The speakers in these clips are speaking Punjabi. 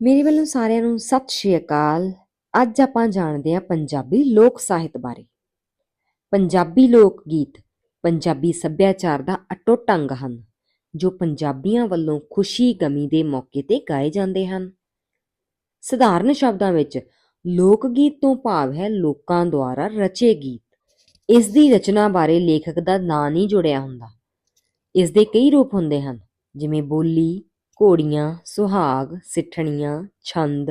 ਮੇਰੇ ਵੱਲੋਂ ਸਾਰਿਆਂ ਨੂੰ ਸਤਿ ਸ਼੍ਰੀ ਅਕਾਲ। ਅੱਜ ਆਪਾਂ ਜਾਣਦੇ ਹਾਂ ਪੰਜਾਬੀ ਲੋਕ ਸਾਹਿਤ ਬਾਰੇ। ਪੰਜਾਬੀ ਲੋਕ ਗੀਤ, ਪੰਜਾਬੀ ਸੱਭਿਆਚਾਰ ਦਾ ਅਟੁੱਟ ਅੰਗ ਹਨ, ਜੋ ਪੰਜਾਬੀਆਂ ਵੱਲੋਂ ਖੁਸ਼ੀ ਗਮੀ ਦੇ ਮੌਕੇ ਤੇ ਗਾਏ ਜਾਂਦੇ ਹਨ। ਸਧਾਰਨ ਸ਼ਬਦਾਂ ਵਿੱਚ, ਲੋਕ ਗੀਤ ਤੋਂ ਭਾਵ ਹੈ ਲੋਕਾਂ ਦੁਆਰਾ ਰਚੇ ਗੀਤ। ਇਸ ਦੀ ਰਚਨਾ ਬਾਰੇ ਲੇਖਕ ਦਾ ਨਾਂ ਨਹੀਂ ਜੁੜਿਆ ਹੁੰਦਾ। ਇਸ ਦੇ ਕਈ ਰੂਪ ਹੁੰਦੇ ਹਨ, ਜਿਵੇਂ ਬੋਲੀ ਘੋੜੀਆਂ, ਸੁਹਾਗ, ਸਿੱਠਣੀਆਂ, ਛੰਦ,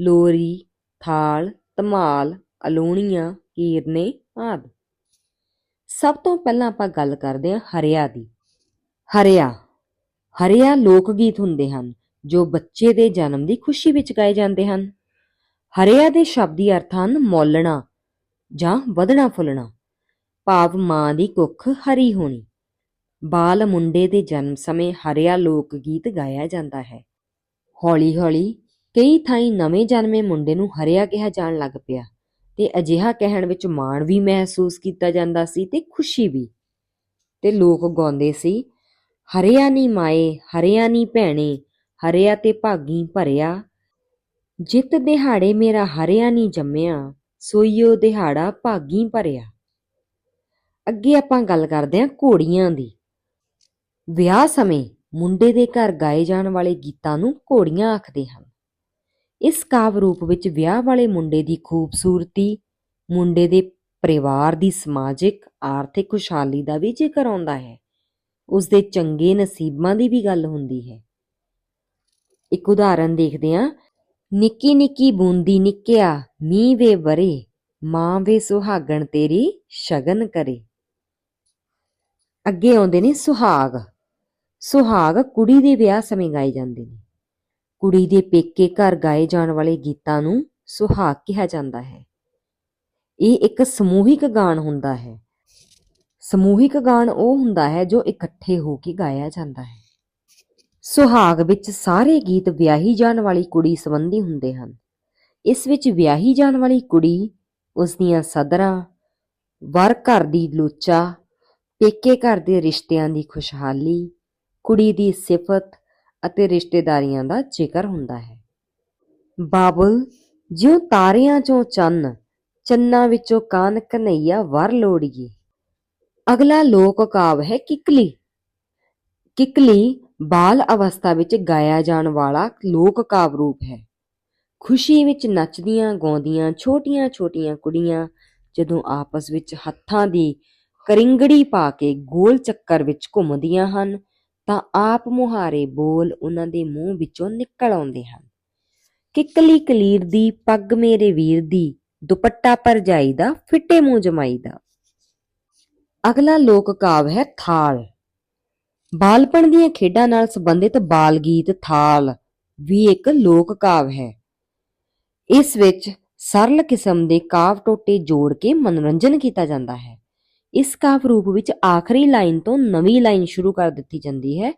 ਲੋਰੀ, ਥਾਲ, ਧਮਾਲ, ਅਲੋਣੀਆਂ, ਕੀਰਨੇ ਆਦਿ। ਸਭ ਤੋਂ ਪਹਿਲਾਂ ਆਪਾਂ ਗੱਲ ਕਰਦੇ ਹਾਂ ਹਰਿਆ ਦੀ। ਹਰਿਆ। ਹਰਿਆ ਲੋਕ ਗੀਤ ਹੁੰਦੇ ਹਨ, ਜੋ ਬੱਚੇ ਦੇ ਜਨਮ ਦੀ ਖੁਸ਼ੀ ਵਿੱਚ ਗਾਏ ਜਾਂਦੇ ਹਨ। ਹਰਿਆ ਦੇ ਸ਼ਬਦੀ ਅਰਥ ਹਨ ਮੌਲਣਾ ਜਾਂ ਵਧਣਾ ਫੁੱਲਣਾ। ਭਾਵ ਮਾਂ ਦੀ ਕੁੱਖ ਹਰੀ ਹੋਣੀ। ਬਾਲ ਮੁੰਡੇ ਦੇ ਜਨਮ ਸਮੇਂ ਹਰਿਆ ਲੋਕ ਗੀਤ ਗਾਇਆ ਜਾਂਦਾ ਹੈ। ਹੌਲੀ-ਹੌਲੀ ਕਈ ਥਾਈਂ ਨਵੇਂ ਜਨਮੇ ਮੁੰਡੇ ਨੂੰ ਹਰਿਆ ਕਿਹਾ ਜਾਣ ਲੱਗ ਪਿਆ ਤੇ ਅਜਿਹਾ ਕਹਿਣ ਵਿੱਚ ਮਾਣ ਵੀ ਮਹਿਸੂਸ ਕੀਤਾ ਜਾਂਦਾ ਸੀ ਤੇ ਖੁਸ਼ੀ ਵੀ। ਤੇ ਲੋਕ ਗਾਉਂਦੇ ਸੀ, ਹਰਿਆ ਨੀ ਮਾਏ, ਹਰਿਆ ਨੀ ਭੈਣੇ, ਹਰਿਆ ਤੇ ਭਾਗੀ ਭਰਿਆ। ਜਿਤ ਦਿਹਾੜੇ ਮੇਰਾ ਹਰਿਆ ਨੀ ਜੰਮਿਆ, ਸੋਈਓ ਦਿਹਾੜਾ ਭਾਗੀ ਭਰਿਆ। ਅੱਗੇ ਆਪਾਂ ਗੱਲ ਕਰਦੇ ਹਾਂ ਘੋੜੀਆਂ ਦੀ। ਵਿਆਹ ਸਮੇਂ ਮੁੰਡੇ ਦੇ ਘਰ ਗਾਏ ਜਾਣ ਵਾਲੇ ਗੀਤਾਂ ਨੂੰ ਘੋੜੀਆਂ ਆਖਦੇ ਹਨ। ਇਸ ਕਾਵ ਰੂਪ ਵਿੱਚ ਵਿਆਹ ਵਾਲੇ ਮੁੰਡੇ ਦੀ ਖੂਬਸੂਰਤੀ, ਮੁੰਡੇ ਦੇ ਪਰਿਵਾਰ ਦੀ ਸਮਾਜਿਕ, ਆਰਥਿਕ ਖੁਸ਼ਹਾਲੀ ਦਾ ਵੀ ਜ਼ਿਕਰ ਆਉਂਦਾ ਹੈ। ਉਸ ਦੇ ਚੰਗੇ ਨਸੀਬਾਂ ਦੀ ਵੀ ਗੱਲ ਹੁੰਦੀ ਹੈ। ਇੱਕ ਉਦਾਹਰਨ ਦੇਖਦੇ ਹਾਂ। ਨਿੱਕੀ ਨਿੱਕੀ ਬੂੰਦੀ ਨਿੱਕਿਆ, ਮੀਂਹ ਵੇ ਵਰੇ, ਮਾਂ ਵੇ ਸੁਹਾਗਣ ਤੇਰੀ ਸ਼ਗਨ ਕਰੇ। ਅੱਗੇ ਆਉਂਦੇ ਨੇ ਸੁਹਾਗ। ਸੁਹਾਗ ਕੁੜੀ ਦੇ ਵਿਆਹ ਸਮੇਂ ਗਾਏ ਜਾਂਦੇ ਨੇ। ਕੁੜੀ ਦੇ ਪੇਕੇ ਘਰ ਗਾਏ ਜਾਣ ਵਾਲੇ ਗੀਤਾਂ ਨੂੰ ਸੁਹਾਗ ਕਿਹਾ ਜਾਂਦਾ ਹੈ। ਇਹ ਇੱਕ ਸਮੂਹਿਕ ਗਾਣ ਹੁੰਦਾ ਹੈ। ਸਮੂਹਿਕ ਗਾਣ ਉਹ ਹੁੰਦਾ ਹੈ ਜੋ ਇਕੱਠੇ ਹੋ ਕੇ ਗਾਇਆ ਜਾਂਦਾ ਹੈ। ਸੁਹਾਗ ਵਿੱਚ ਸਾਰੇ ਗੀਤ ਵਿਆਹੀ ਜਾਣ ਵਾਲੀ ਕੁੜੀ ਸੰਬੰਧੀ ਹੁੰਦੇ ਹਨ। ਇਸ ਵਿੱਚ ਵਿਆਹੀ ਜਾਣ ਵਾਲੀ ਕੁੜੀ ਉਸ ਦੀਆਂ ਸਦਰਾਂ ਵਰ ਘਰ ਦੀ ਲੋਚਾ, ਪੇਕੇ ਘਰ ਦੇ ਰਿਸ਼ਤਿਆਂ ਦੀ ਖੁਸ਼ਹਾਲੀ ਕੁੜੀ ਦੀ ਸਿਫਤ ਅਤੇ ਰਿਸ਼ਤੇਦਾਰੀਆਂ ਦਾ ਜ਼ਿਕਰ ਹੁੰਦਾ ਹੈ। ਬਾਬਲ ਜਿਉ ਤਾਰਿਆਂ ਚੋਂ ਚੰਨ, ਚੰਨਾ ਵਿੱਚੋਂ ਕਾਨ ਕਨਈਆ ਵਰ ਲੋੜੀਏ। ਅਗਲਾ ਲੋਕ ਕਾਵ ਹੈ ਕਿਕਲੀ। ਕਿਕਲੀ ਬਾਲ ਅਵਸਥਾ ਵਿੱਚ ਗਾਇਆ ਜਾਣ ਵਾਲਾ ਲੋਕ ਕਾਵ ਰੂਪ ਹੈ। ਖੁਸ਼ੀ ਵਿੱਚ ਨੱਚਦੀਆਂ, ਗਾਉਂਦੀਆਂ ਛੋਟੀਆਂ-ਛੋਟੀਆਂ ਕੁੜੀਆਂ ਜਦੋਂ ਆਪਸ ਵਿੱਚ ਹੱਥਾਂ ਦੀ ਕਰਿੰਗੜੀ ਪਾ ਕੇ ਗੋਲ ਚੱਕਰ ਵਿੱਚ ਘੁੰਮਦੀਆਂ ਹਨ ਤਾਂ ਆਪ ਮੁਹਾਰੇ ਬੋਲ ਉਹਨਾਂ ਦੇ ਮੂੰਹ ਵਿੱਚੋਂ ਨਿਕਲ ਆਉਂਦੇ ਹਨ। ਕਿੱਕਲੀ ਕਲੀਰ ਦੀ, ਪੱਗ ਮੇਰੇ ਵੀਰ ਦੀ, ਦੁਪੱਟਾ ਭਰਜਾਈ ਦਾ, ਫਿੱਟੇ ਮੂੰਹ ਜਮਾਈ ਦਾ। ਅਗਲਾ ਲੋਕ ਕਾਵ ਹੈ ਥਾਲ। ਬਾਲਪਣ ਦੀਆਂ ਖੇਡਾਂ ਨਾਲ ਸੰਬੰਧਿਤ ਬਾਲ ਗੀਤ ਥਾਲ ਵੀ ਇੱਕ ਲੋਕ ਕਾਵ ਹੈ। ਇਸ ਵਿੱਚ ਸਰਲ ਕਿਸਮ ਦੇ ਕਾਵ ਟੋਟੇ ਜੋੜ ਕੇ ਮਨੋਰੰਜਨ ਕੀਤਾ ਜਾਂਦਾ ਹੈ। ਇਸ ਕਾਵ ਰੂਪ ਵਿੱਚ ਆਖਰੀ ਲਾਈਨ ਤੋਂ ਨਵੀਂ ਲਾਈਨ ਸ਼ੁਰੂ ਕਰ ਦਿੱਤੀ ਜਾਂਦੀ ਹੈ।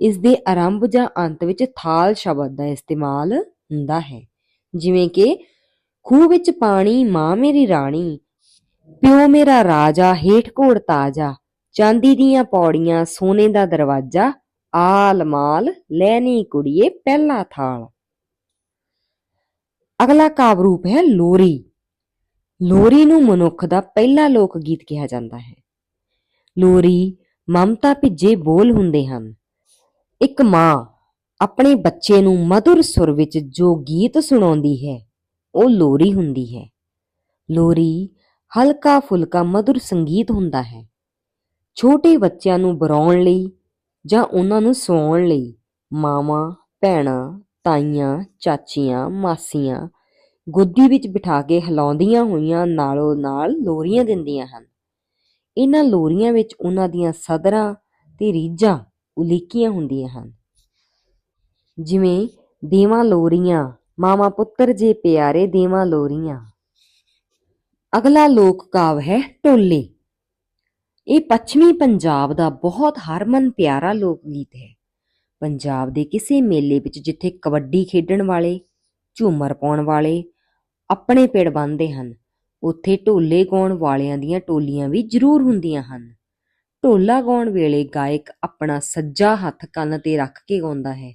ਇਸ ਦੇ ਆਰੰਭ ਜਾਂ ਅੰਤ ਵਿੱਚ ਥਾਲ ਸ਼ਬਦ ਦਾ ਇਸਤੇਮਾਲ ਹੁੰਦਾ ਹੈ। ਜਿਵੇਂ ਕਿ, ਖੂਹ ਵਿੱਚ ਪਾਣੀ, ਮਾਂ ਮੇਰੀ ਰਾਣੀ, ਪਿਓ ਮੇਰਾ ਰਾਜਾ, ਹੇਠ ਘੋੜ ਤਾਜਾ, ਚਾਂਦੀ ਦੀਆਂ ਪੌੜੀਆਂ, ਸੋਨੇ ਦਾ ਦਰਵਾਜ਼ਾ, ਆਲ ਮਾਲ ਲੈਣੀ ਕੁੜੀਏ, ਪਹਿਲਾ ਥਾਲ। ਅਗਲਾ ਕਾਵ ਰੂਪ ਹੈ ਲੋਰੀ। ਲੋਰੀ ਨੂੰ ਮਨੁੱਖ ਦਾ ਪਹਿਲਾ ਲੋਕ ਗੀਤ ਕਿਹਾ ਜਾਂਦਾ ਹੈ। ਲੋਰੀ ਮਮਤਾ ਭਿੱਜੇ ਬੋਲ ਹੁੰਦੇ ਹਨ। ਇੱਕ ਮਾਂ ਆਪਣੇ ਬੱਚੇ ਨੂੰ ਮధుਰ ਸੁਰ ਵਿੱਚ ਜੋ ਗੀਤ ਸੁਣਾਉਂਦੀ ਹੈ, ਉਹ ਲੋਰੀ ਹੁੰਦੀ ਹੈ। ਲੋਰੀ ਹਲਕਾ ਫੁਲਕਾ ਮధుਰ ਸੰਗੀਤ ਹੁੰਦਾ ਹੈ। ਛੋਟੇ ਬੱਚਿਆਂ ਨੂੰ ਬਰਾਉਣ ਲਈ ਜਾਂ ਉਹਨਾਂ ਨੂੰ ਸੌਣ ਲਈ ਮਾਵਾਂ, ਭੈਣਾਂ, ਤਾਈਆਂ, ਚਾਚੀਆਂ, ਮਾਸੀਆਂ ਗੋਦੀ ਵਿੱਚ ਬਿਠਾ ਕੇ ਹਿਲਾਉਂਦੀਆਂ ਹੋਈਆਂ ਨਾਲੋਂ ਨਾਲ ਲੋਰੀਆਂ ਦਿੰਦੀਆਂ ਹਨ। ਇਹਨਾਂ ਲੋਰੀਆਂ ਵਿੱਚ ਉਹਨਾਂ ਦੀਆਂ ਸਦਰਾਂ ਤੇ ਰੀਝਾਂ ਉਲੀਕੀਆਂ ਹੁੰਦੀਆਂ ਹਨ। ਜਿਵੇਂ ਦੇਵਾਂ ਲੋਰੀਆਂ ਮਾਮਾ ਪੁੱਤਰ ਜੇ ਪਿਆਰੇ ਦੇਵਾਂ ਲੋਰੀਆਂ। ਅਗਲਾ ਲੋਕ ਕਾਵ ਹੈ ਢੋਲੇ ਇਹ ਪੱਛਮੀ ਪੰਜਾਬ ਦਾ ਬਹੁਤ ਹਰਮਨ ਪਿਆਰਾ ਲੋਕ ਗੀਤ ਹੈ। ਪੰਜਾਬ ਦੇ ਕਿਸੇ ਮੇਲੇ ਵਿੱਚ ਜਿੱਥੇ ਕਬੱਡੀ ਖੇਡਣ ਵਾਲੇ, ਝੂਮਰ ਪਾਉਣ ਵਾਲੇ ਆਪਣੇ ਪਿੜ ਬੰਨ੍ਹਦੇ ਹਨ। ਉੱਥੇ ਢੋਲੇ ਗਾਉਣ ਵਾਲਿਆਂ ਦੀਆਂ ਟੋਲੀਆਂ ਵੀ ਜ਼ਰੂਰ ਹੁੰਦੀਆਂ ਹਨ। ਢੋਲਾ ਗਾਉਣ ਵੇਲੇ ਗਾਇਕ ਆਪਣਾ ਸੱਜਾ ਹੱਥ ਕੰਨ ਤੇ ਰੱਖ ਕੇ ਗਾਉਂਦਾ ਹੈ।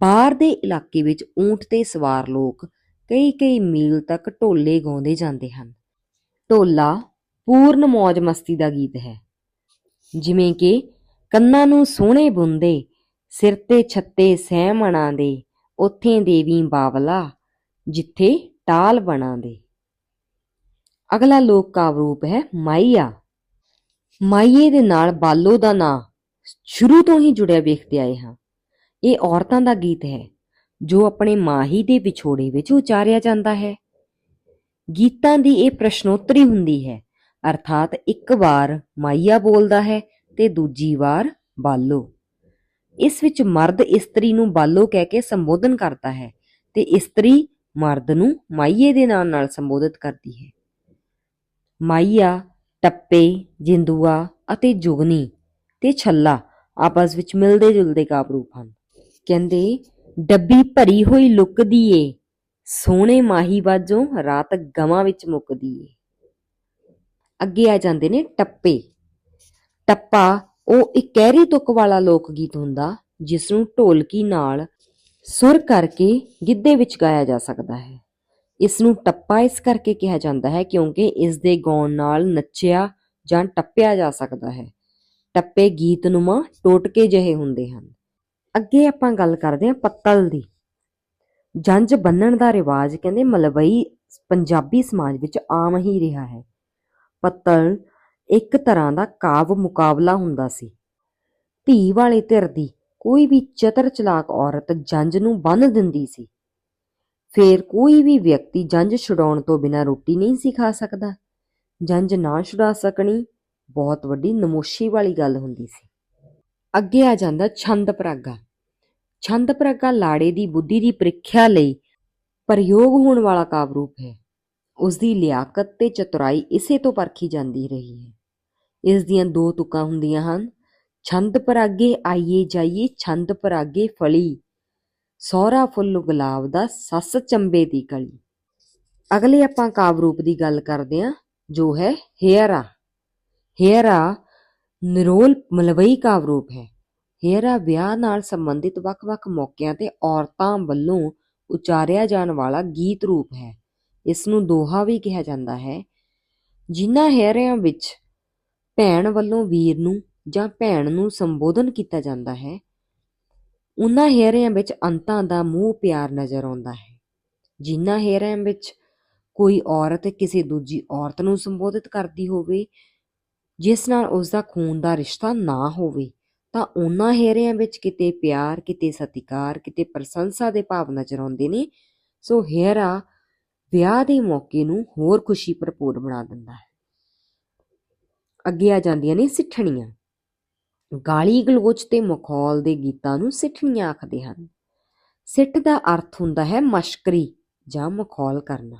ਬਾਹਰ ਦੇ ਇਲਾਕੇ ਵਿੱਚ ਊਂਠ ਤੇ ਸਵਾਰ ਲੋਕ ਕਈ-ਕਈ ਮੀਲ ਤੱਕ ਢੋਲੇ ਗਾਉਂਦੇ ਜਾਂਦੇ ਹਨ। ਢੋਲਾ ਪੂਰਨ ਮौज ਮਸਤੀ ਦਾ ਗੀਤ ਹੈ। ਜਿਵੇਂ ਕਿ ਕੰਨਾਂ ਨੂੰ ਸੋਹਣੇ ਬੁੰਦੇ, ਸਿਰ ਤੇ ਛੱਤੇ ਸਹਿਮਣਾ ਦੇ ਉੱਥੇ ਦੇਵੀ ਬਾਵਲਾ, ਜਿੱਥੇ ਟਾਲ ਬਣਾ ਦੇ। ਅਗਲਾ ਲੋਕ ਕਾਵਿ ਰੂਪ ਹੈ ਮਾਈਆ। ਮਾਈਏ ਦੇ ਨਾਲ ਬਾਲੋ ਦਾ ਨਾਂ ਸ਼ੁਰੂ ਤੋਂ ਹੀ ਜੁੜਿਆ ਵੇਖਦੇ ਆਏ ਹਾਂ। ਇਹ ਔਰਤਾਂ ਦਾ ਗੀਤ ਹੈ, ਜੋ ਆਪਣੇ ਮਾਹੀ ਦੇ ਵਿਛੋੜੇ ਵਿੱਚ ਉਚਾਰਿਆ ਜਾਂਦਾ ਹੈ। ਗੀਤਾਂ ਦੀ ਇਹ ਪ੍ਰਸ਼ਨੋਤਰੀ ਹੁੰਦੀ ਹੈ, ਅਰਥਾਤ ਇੱਕ ਵਾਰ ਮਾਈਆ ਬੋਲਦਾ ਹੈ ਤੇ ਦੂਜੀ ਵਾਰ ਬਾਲੋ। ਇਸ ਵਿੱਚ ਮਰਦ ਇਸਤਰੀ ਨੂੰ ਬਾਲੋ ਕਹਿ ਕੇ ਸੰਬੋਧਨ ਕਰਦਾ ਹੈ ਤੇ ਇਸਤਰੀ ਮਰਦ ਨੂੰ ਮਾਈਏ ਦੇ ਨਾਮ ਨਾਲ ਸੰਬੋਧਿਤ ਕਰਦੀ ਹੈ। ਮਾਈਆ, ਟੱਪੇ, ਜਿੰਦੂਆ ਅਤੇ ਜੁਗਨੀ ਤੇ ਛੱਲਾ ਆਪਸ ਵਿੱਚ ਮਿਲਦੇ ਜੁਲਦੇ ਕਾਵਿ ਹਨ। ਕਹਿੰਦੇ, ਡੱਬੀ ਭਰੀ ਹੋਈ ਲੁਕਦੀ ਏ ਸੋਹਣੇ ਮਾਹੀ ਬਾਜੋਂ ਰਾਤ ਗਵਾਂ ਵਿੱਚ ਮੁੱਕਦੀ ਏ। ਅੱਗੇ ਆ ਜਾਂਦੇ ਨੇ ਟੱਪੇ। ਟੱਪਾ ਉਹ ਇਕਹਿਰੀ ਤੁਕ ਵਾਲਾ ਲੋਕ ਗੀਤ ਹੁੰਦਾ ਜਿਸ ਨੂੰ ਢੋਲਕੀ ਨਾਲ ਸੁਰ ਕਰਕੇ ਗਿੱਧੇ ਵਿੱਚ ਗਾਇਆ ਜਾ ਸਕਦਾ ਹੈ। ਇਸ ਨੂੰ ਟੱਪਾ ਇਸ ਕਰਕੇ ਕਿਹਾ ਜਾਂਦਾ ਹੈ ਕਿਉਂਕਿ ਇਸ ਦੇ ਗਾਉਣ ਨਾਲ ਨੱਚਿਆ ਜਾਂ ਟੱਪਿਆ ਜਾ ਸਕਦਾ ਹੈ। ਟੱਪੇ ਗੀਤਨੁਮਾ ਟੋਟਕੇ ਜਿਹੇ ਹੁੰਦੇ ਹਨ। ਅੱਗੇ ਆਪਾਂ ਗੱਲ ਕਰਦੇ ਹਾਂ ਪੱਤਲ ਦੀ। ਜੰਜ ਬੰਨਣ ਦਾ ਰਿਵਾਜ ਕਹਿੰਦੇ ਮਲਵਈ ਪੰਜਾਬੀ ਸਮਾਜ ਵਿੱਚ ਆਮ ਹੀ ਰਿਹਾ ਹੈ। ਪੱਤਲ ਇੱਕ ਤਰ੍ਹਾਂ ਦਾ ਕਾਵ ਮੁਕਾਬਲਾ ਹੁੰਦਾ ਸੀ। ਧੀ ਵਾਲੇ ਧਿਰ ਦੀ ਕੋਈ ਵੀ ਚਤਰ ਚਲਾਕ ਔਰਤ ਜੰਜ ਨੂੰ ਬੰਨ ਦਿੰਦੀ ਸੀ। ਫੇਰ ਕੋਈ ਵੀ ਵਿਅਕਤੀ ਜੰਜ ਛੁਡਾਉਣ ਤੋਂ ਬਿਨਾਂ ਰੋਟੀ ਨਹੀਂ ਸੀ ਖਾ ਸਕਦਾ। ਜੰਜ ਨਾ ਛੁਡਾ ਸਕਣੀ ਬਹੁਤ ਵੱਡੀ ਨਮੋਸ਼ੀ ਵਾਲੀ ਗੱਲ ਹੁੰਦੀ ਸੀ। ਅੱਗੇ ਆ ਜਾਂਦਾ ਛੰਦ ਪਰਾਗਾ। ਛੰਦ ਪਰਾਗਾ ਲਾੜੇ ਦੀ ਬੁੱਧੀ ਦੀ ਪ੍ਰੀਖਿਆ ਲਈ ਪ੍ਰਯੋਗ ਹੋਣ ਵਾਲਾ ਕਾਵਿ ਰੂਪ ਹੈ। ਉਸ ਦੀ ਲਿਆਕਤ ਤੇ ਚਤੁਰਾਈ ਇਸੇ ਤੋਂ ਪਰਖੀ ਜਾਂਦੀ ਰਹੀ ਹੈ। ਇਸ ਦੀਆਂ ਦੋ ਤੁਕਾਂ ਹੁੰਦੀਆਂ ਹਨ ਛੰਦ ਪਰਾਗੇ ਆਈਏ ਜਾਈਏ, ਛੰਦ ਪਰਾਗੇ ਫਲੀ। ਸੋਹਰਾ ਫੁੱਲ ਗੁਲਾਬ ਦਾ ਸੱਸ ਚੰਬੇ ਦੀ ਕਲੀ। ਅਗਲੇ ਆਪਾਂ ਕਾਵਿ ਰੂਪ ਦੀ ਗੱਲ ਕਰਦੇ ਹਾਂ, ਜੋ ਹੈ ਹੇਅਰਾ। ਹੇਅਰਾ ਨਿਰੋਲ ਮਲਵਈ ਕਾਵਿ ਰੂਪ ਹੈ। ਹੇਅਰਾ ਵਿਆਹ ਨਾਲ ਸੰਬੰਧਿਤ ਵੱਖ-ਵੱਖ ਮੌਕਿਆਂ ਤੇ ਔਰਤਾਂ ਵੱਲੋਂ ਉਚਾਰਿਆ ਜਾਣ ਵਾਲਾ ਗੀਤ ਰੂਪ ਹੈ। ਇਸ ਨੂੰ ਦੋਹਾ ਵੀ ਕਿਹਾ ਜਾਂਦਾ ਹੈ। ਜਿਨ੍ਹਾਂ ਹੇਰਿਆਂ ਵਿੱਚ ਭੈਣ ਵੱਲੋਂ ਵੀਰ ਨੂੰ ਜਾਂ ਭੈਣ ਨੂੰ ਸੰਬੋਧਨ ਕੀਤਾ ਜਾਂਦਾ ਹੈ, ਉਹਨਾਂ ਹੇਅਰਿਆਂ ਵਿੱਚ ਅੰਤਾਂ ਦਾ ਮੋਹ ਪਿਆਰ ਨਜ਼ਰ ਆਉਂਦਾ ਹੈ। ਜਿਨ੍ਹਾਂ ਹੇਅਰਿਆਂ ਵਿੱਚ ਕੋਈ ਔਰਤ ਕਿਸੇ ਦੂਜੀ ਔਰਤ ਨੂੰ ਸੰਬੋਧਿਤ ਕਰਦੀ ਹੋਵੇ, ਜਿਸ ਨਾਲ ਉਸ ਦਾ ਖੂਨ ਦਾ ਰਿਸ਼ਤਾ ਨਾ ਹੋਵੇ, ਤਾਂ ਉਹਨਾਂ ਹੇਰਿਆਂ ਵਿੱਚ ਕਿਤੇ ਪਿਆਰ, ਕਿਤੇ ਸਤਿਕਾਰ, ਕਿਤੇ ਪ੍ਰਸ਼ੰਸਾ ਦੇ ਭਾਵ ਨਜ਼ਰ ਆਉਂਦੇ ਨੇ, ਸੋ ਹੇਰਾ ਵਿਆਹ ਦੇ ਮੌਕੇ ਨੂੰ ਹੋਰ ਖੁਸ਼ੀ ਭਰਪੂਰ ਬਣਾ ਦਿੰਦਾ ਹੈ। ਅੱਗੇ ਆ ਜਾਂਦੀਆਂ ਨੇ ਸਿੱਠਣੀਆਂ। ਗਾਲੀ ਗਲੋਚ ਤੇ ਮਖੌਲ ਦੇ ਗੀਤਾਂ ਨੂੰ ਸਿੱਠਣੀਆਂ ਆਖਦੇ ਹਨ। ਸਿੱਠ ਦਾ ਅਰਥ ਹੁੰਦਾ ਹੈ ਮਸ਼ਕਰੀ ਜਾਂ ਮਖੌਲ ਕਰਨਾ।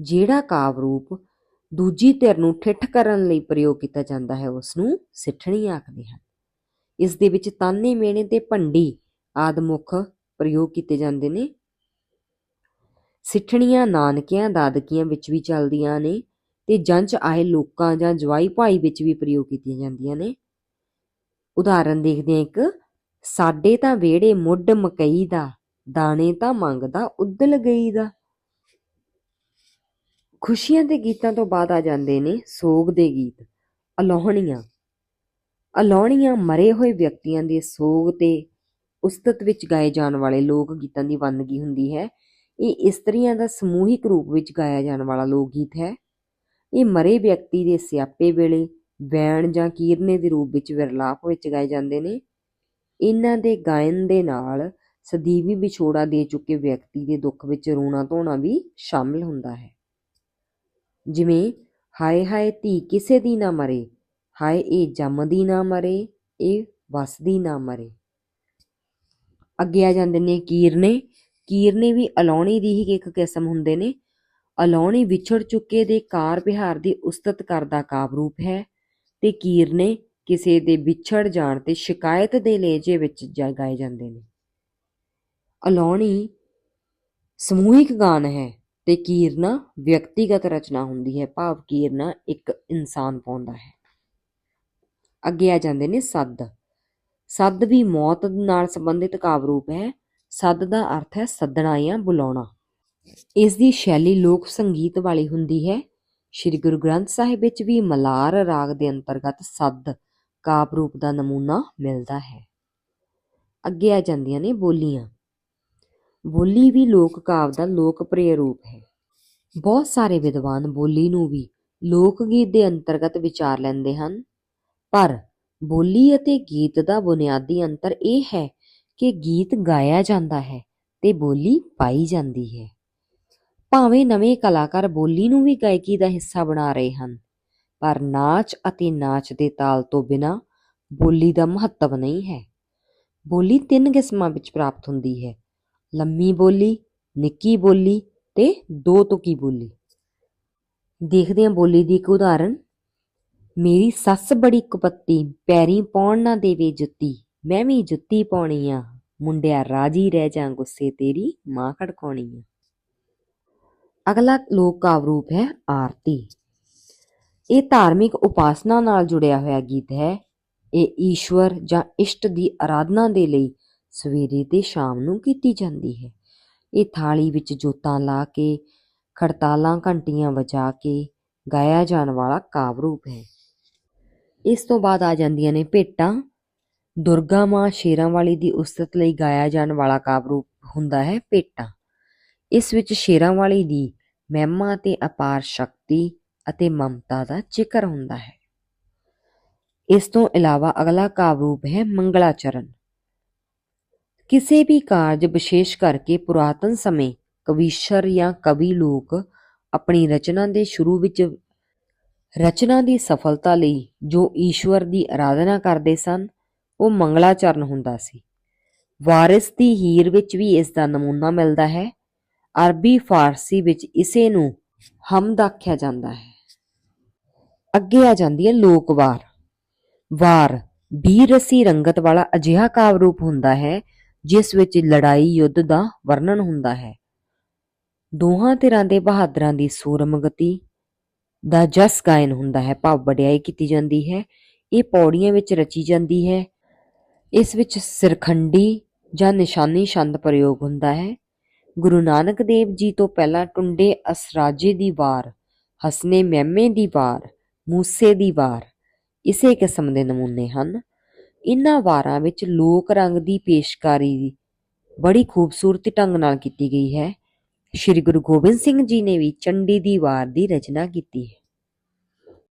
ਜਿਹੜਾ ਕਾਵ ਰੂਪ ਦੂਜੀ ਧਿਰ ਨੂੰ ਠਿੱਠ ਕਰਨ ਲਈ ਪ੍ਰਯੋਗ ਕੀਤਾ ਜਾਂਦਾ ਹੈ ਉਸ ਨੂੰ ਸਿੱਠਣੀ ਆਖਦੇ ਹਨ। ਇਸ ਦੇ ਵਿੱਚ ਤਾਨੇ ਮੇਣੇ ਤੇ ਭੰਡੀ ਆਦਿ ਮੁੱਖ ਪ੍ਰਯੋਗ ਕੀਤੇ ਜਾਂਦੇ ਨੇ। ਸਿੱਠਣੀਆਂ ਨਾਨਕਿਆਂ ਦਾਦਕੀਆਂ ਵਿੱਚ ਵੀ ਚੱਲਦੀਆਂ ਨੇ ਤੇ ਜੰਚ ਆਏ ਲੋਕਾਂ ਜਾਂ ਜਵਾਈ ਭਾਈ ਵਿੱਚ ਵੀ ਪ੍ਰਯੋਗ ਕੀਤੀਆਂ ਜਾਂਦੀਆਂ ਨੇ। ਉਦਾਹਰਨ ਦੇਖਦੇ ਹਾਂ ਇੱਕ, ਸਾਡੇ ਤਾਂ ਵਿਹੜੇ ਮੁੱਢ ਮਕਈ ਦਾ, ਦਾਣੇ ਤਾਂ ਮੰਗਦਾ ਉਦਲ ਗਈ ਦਾ। ਖੁਸ਼ੀਆਂ ਦੇ ਗੀਤਾਂ ਤੋਂ ਬਾਅਦ ਆ ਜਾਂਦੇ ਨੇ ਸੋਗ ਦੇ ਗੀਤ, ਅਲੋਹਣੀਆਂ। ਅਲੋਹਣੀਆਂ ਮਰੇ ਹੋਏ ਵਿਅਕਤੀਆਂ ਦੇ ਸੋਗ ਤੇ ਉਸਤਤ ਵਿੱਚ ਗਾਏ ਜਾਣ ਵਾਲੇ ਲੋਕ ਗੀਤਾਂ ਦੀ ਵੰਨਗੀ ਹੁੰਦੀ ਹੈ। ਇਹ ਇਸਤਰੀਆਂ ਦਾ ਸਮੂਹਿਕ ਰੂਪ ਵਿੱਚ ਗਾਇਆ ਜਾਣ ਵਾਲਾ ਲੋਕ ਗੀਤ ਹੈ। ਇਹ ਮਰੇ ਵਿਅਕਤੀ ਦੇ ਸਿਆਪੇ ਵੇਲੇ ਵੈਣ ਜਾਂ ਕੀਰਨੇ ਦੇ ਰੂਪ ਵਿੱਚ ਵਿਰਲਾਪ ਵਿੱਚ ਗਾਏ ਜਾਂਦੇ ਨੇ। ਇਹਨਾਂ ਦੇ ਗਾਇਨ ਦੇ ਨਾਲ ਸਦੀਵੀ ਵਿਛੋੜਾ ਦੇ ਚੁੱਕੇ ਵਿਅਕਤੀ ਦੇ ਦੁੱਖ ਵਿੱਚ ਰੋਣਾ ਧੋਣਾ ਵੀ ਸ਼ਾਮਿਲ ਹੁੰਦਾ ਹੈ। ਜਿਵੇਂ, ਹਾਏ ਹਾਏ ਧੀ ਕਿਸੇ ਦੀ ਨਾ ਮਰੇ, ਹਾਏ ਇਹ ਜੰਮਦੀ ਨਾ ਮਰੇ, ਇਹ ਵਸਦੀ ਨਾ ਮਰੇ। ਅੱਗੇ ਆ ਜਾਂਦੇ ਨੇ ਕੀਰਨੇ। ਕੀਰਨੇ ਵੀ ਅਲਾਉਣੀ ਦੀ ਹੀ ਇੱਕ ਕਿਸਮ ਹੁੰਦੇ ਨੇ। ਅਲਾਉਣੀ ਵਿਛੜ ਚੁੱਕੇ ਦੇ ਕਾਰ ਵਿਹਾਰ ਦੀ ਉਸਤਤ ਕਰਦਾ ਕਾਵ ਰੂਪ ਹੈ। ਤੇ ਕੀਰਨੇ ਕਿਸੇ ਦੇ ਵਿਛੜ ਜਾਣ ਤੇ ਸ਼ਿਕਾਇਤ ਦੇ ਲੇਜੇ ਵਿੱਚ ਜਾ- ਗਾਏ ਜਾਂਦੇ ਨੇ। ਅਲਾਉਣੀ ਸਮੂਹਿਕ ਗਾਨ ਹੈ ਤੇ ਕੀਰਨਾ ਵਿਅਕਤੀਗਤ ਰਚਨਾ ਹੁੰਦੀ ਹੈ। ਭਾਵ ਕੀਰਨਾ ਇੱਕ ਇਨਸਾਨ ਪਾਉਂਦਾ ਹੈ। ਅੱਗੇ ਆ ਜਾਂਦੇ ਨੇ ਸੱਦ। ਸੱਦ ਵੀ ਮੌਤ ਨਾਲ ਸੰਬੰਧਿਤ ਕਾਵਿ ਰੂਪ ਹੈ। ਸੱਦ ਦਾ ਅਰਥ ਹੈ ਸੱਦਣਾ ਜਾਂ ਬੁਲਾਉਣਾ। ਇਸ ਦੀ ਸ਼ੈਲੀ ਲੋਕ ਸੰਗੀਤ ਵਾਲੀ ਹੁੰਦੀ ਹੈ। ਸ੍ਰੀ ਗੁਰੂ ਗ੍ਰੰਥ ਸਾਹਿਬ ਵਿੱਚ ਵੀ ਮਲਾਰ ਰਾਗ ਦੇ ਅੰਤਰਗਤ ਸੱਦ ਕਾਵਿ ਰੂਪ ਦਾ ਨਮੂਨਾ ਮਿਲਦਾ ਹੈ। ਅੱਗੇ ਆ ਜਾਂਦੀਆਂ ਨੇ ਬੋਲੀਆਂ। ਬੋਲੀ ਵੀ ਲੋਕ ਕਾਵਿ ਦਾ ਲੋਕਪ੍ਰਿਯ ਰੂਪ ਹੈ। ਬਹੁਤ ਸਾਰੇ ਵਿਦਵਾਨ ਬੋਲੀ ਨੂੰ ਵੀ ਲੋਕ ਗੀਤ ਦੇ ਅੰਤਰਗਤ ਵਿਚਾਰ ਲੈਂਦੇ ਹਨ। ਪਰ ਬੋਲੀ ਅਤੇ ਗੀਤ ਦਾ ਬੁਨਿਆਦੀ ਅੰਤਰ ਇਹ ਹੈ ਕਿ ਗੀਤ ਗਾਇਆ ਜਾਂਦਾ ਹੈ ਤੇ ਬੋਲੀ ਪਾਈ ਜਾਂਦੀ ਹੈ। ਭਾਵੇਂ ਨਵੇਂ ਕਲਾਕਾਰ ਬੋਲੀ ਨੂੰ ਵੀ ਗਾਇਕੀ ਦਾ ਹਿੱਸਾ ਬਣਾ ਰਹੇ ਹਨ, ਪਰ ਨਾਚ ਅਤੇ ਨਾਚ ਦੇ ਤਾਲ ਤੋਂ ਬਿਨਾ ਬੋਲੀ ਦਾ ਮਹੱਤਵ ਨਹੀਂ ਹੈ। ਬੋਲੀ ਤਿੰਨ ਕਿਸਮਾਂ ਵਿੱਚ ਪ੍ਰਾਪਤ ਹੁੰਦੀ ਹੈ, ਲੰਮੀ ਬੋਲੀ, ਨਿੱਕੀ ਬੋਲੀ ਤੇ ਦੋ ਤੁਕੀ ਬੋਲੀ। ਦੇਖਦੇ ਹਾਂ ਬੋਲੀ ਦੀ ਇੱਕ ਉਦਾਹਰਨ। ਮੇਰੀ ਸੱਸ ਬੜੀ ਕੁਪੱਤੀ, ਪੈਰੀ ਪਾਉਣ ਨਾ ਦੇਵੇ ਜੁੱਤੀ, ਮੈਂ ਵੀ ਜੁੱਤੀ ਪਾਉਣੀ ਆ। ਮੁੰਡਿਆ, ਰਾਜੀ ਰਹਿ ਜਾ ਗੁੱਸੇ, ਤੇਰੀ ਮਾਂ ਖੜਕਾਉਣੀ ਆ। ਅਗਲਾ ਲੋਕ ਕਾਵਿ ਰੂਪ ਹੈ ਆਰਤੀ। ਇਹ ਧਾਰਮਿਕ ਉਪਾਸਨਾ ਨਾਲ ਜੁੜਿਆ ਹੋਇਆ ਗੀਤ ਹੈ। ਇਹ ਈਸ਼ਵਰ ਜਾਂ ਇਸ਼ਟ ਦੀ ਆਰਾਧਨਾ ਦੇ ਲਈ ਸਵੇਰੇ ਤੇ ਸ਼ਾਮ ਨੂੰ ਕੀਤੀ ਜਾਂਦੀ ਹੈ। ਇਹ ਥਾਲੀ ਵਿੱਚ ਜੋਤਾਂ ਲਾ ਕੇ, ਖੜਤਾਲਾਂ ਘੰਟੀਆਂ ਵਜਾ ਕੇ ਗਾਇਆ ਜਾਣ ਵਾਲਾ ਕਾਵਿ ਰੂਪ ਹੈ। ਇਸ ਤੋਂ ਬਾਅਦ ਆ ਜਾਂਦੀਆਂ ਨੇ ਭੇਟਾਂ। ਦੁਰਗਾ ਮਾਂ ਸ਼ੇਰਾਂ ਵਾਲੀ ਦੀ ਉਸਤਤ ਲਈ ਗਾਇਆ ਜਾਣ ਵਾਲਾ ਕਾਵਿ ਰੂਪ ਹੁੰਦਾ ਹੈ ਭੇਟਾਂ। ਇਸ ਵਿੱਚ ਸ਼ੇਰਾਂ ਵਾਲੀ ਦੀ ਮਹਿਮਾ ਤੇ ਅਪਾਰ ਸ਼ਕਤੀ ਅਤੇ ਮਮਤਾ ਦਾ ਜ਼ਿਕਰ ਹੁੰਦਾ ਹੈ। ਇਸ ਤੋਂ ਇਲਾਵਾ ਅਗਲਾ ਕਾਵਿ ਰੂਪ ਹੈ ਮੰਗਲਾਚਰਨ। ਕਿਸੇ ਵੀ ਕਾਰਜ ਵਿਸ਼ੇਸ਼ ਕਰਕੇ ਪੁਰਾਤਨ ਸਮੇਂ ਕਵੀਸ਼ਰ ਜਾਂ ਕਵੀ ਲੋਕ ਆਪਣੀ ਰਚਨਾ ਦੇ ਸ਼ੁਰੂ ਵਿੱਚ ਰਚਨਾ ਦੀ ਸਫਲਤਾ ਲਈ ਜੋ ਈਸ਼ਵਰ ਦੀ ਆਰਾਧਨਾ ਕਰਦੇ ਸਨ, ਉਹ ਮੰਗਲਾਚਰਨ ਹੁੰਦਾ ਸੀ। ਵਾਰਿਸ ਦੀ ਹੀਰ ਵਿੱਚ ਵੀ ਇਸ ਦਾ ਨਮੂਨਾ ਮਿਲਦਾ ਹੈ। ਅਰਬੀ ਫਾਰਸੀ ਵਿੱਚ ਇਸੇ ਨੂੰ ਹਮਦ ਆਖਿਆ ਜਾਂਦਾ ਹੈ। ਅੱਗੇ ਆ ਜਾਂਦੀ ਹੈ ਲੋਕਵਾਰ। ਵਾਰ ਵੀਰ ਰਸੀ ਰੰਗਤ ਵਾਲਾ ਅਜਿਹਾ ਕਾਵਿ ਰੂਪ ਹੁੰਦਾ ਹੈ, ਜਿਸ ਵਿੱਚ ਲੜਾਈ ਯੁੱਧ ਦਾ ਵਰਣਨ ਹੁੰਦਾ ਹੈ। ਦੋਹਾਂ ਧਿਰਾਂ ਦੇ ਬਹਾਦਰਾਂ ਦੀ ਸੂਰਮਗਤੀ ਦਾ ਜਸ ਗਾਇਨ ਹੁੰਦਾ ਹੈ। ਭਾਵ ਵਡਿਆਈ ਕੀਤੀ ਜਾਂਦੀ ਹੈ, ਇਹ ਪੌੜੀਆਂ ਵਿੱਚ ਰਚੀ ਜਾਂਦੀ ਹੈ। ਇਸ ਵਿੱਚ ਸਿਰਖੰਡੀ ਜਾਂ ਨਿਸ਼ਾਨੀ ਛੰਦ ਪ੍ਰਯੋਗ ਹੁੰਦਾ ਹੈ। ਗੁਰੂ ਨਾਨਕ ਦੇਵ ਜੀ ਤੋਂ ਪਹਿਲਾਂ ਟੁੰਡੇ ਅਸਰਾਜੇ ਦੀ ਵਾਰ, ਹਸਨੇ ਮਹਿਮੇ ਦੀ ਵਾਰ, ਮੂਸੇ ਦੀ ਵਾਰ, ਇਸੇ ਕਿਸਮ ਦੇ ਨਮੂਨੇ ਹਨ। ਇਨ੍ਹਾਂ ਵਾਰਾਂ ਵਿੱਚ ਲੋਕ ਰੰਗ ਦੀ ਪੇਸ਼ਕਾਰੀ ਬੜੀ ਖੂਬਸੂਰਤ ਢੰਗ ਨਾਲ ਕੀਤੀ ਗਈ ਹੈ। ਸ੍ਰੀ ਗੁਰੂ ਗੋਬਿੰਦ ਸਿੰਘ ਜੀ ਨੇ ਵੀ ਚੰਡੀ ਦੀ ਵਾਰ ਦੀ ਰਚਨਾ ਕੀਤੀ ਹੈ।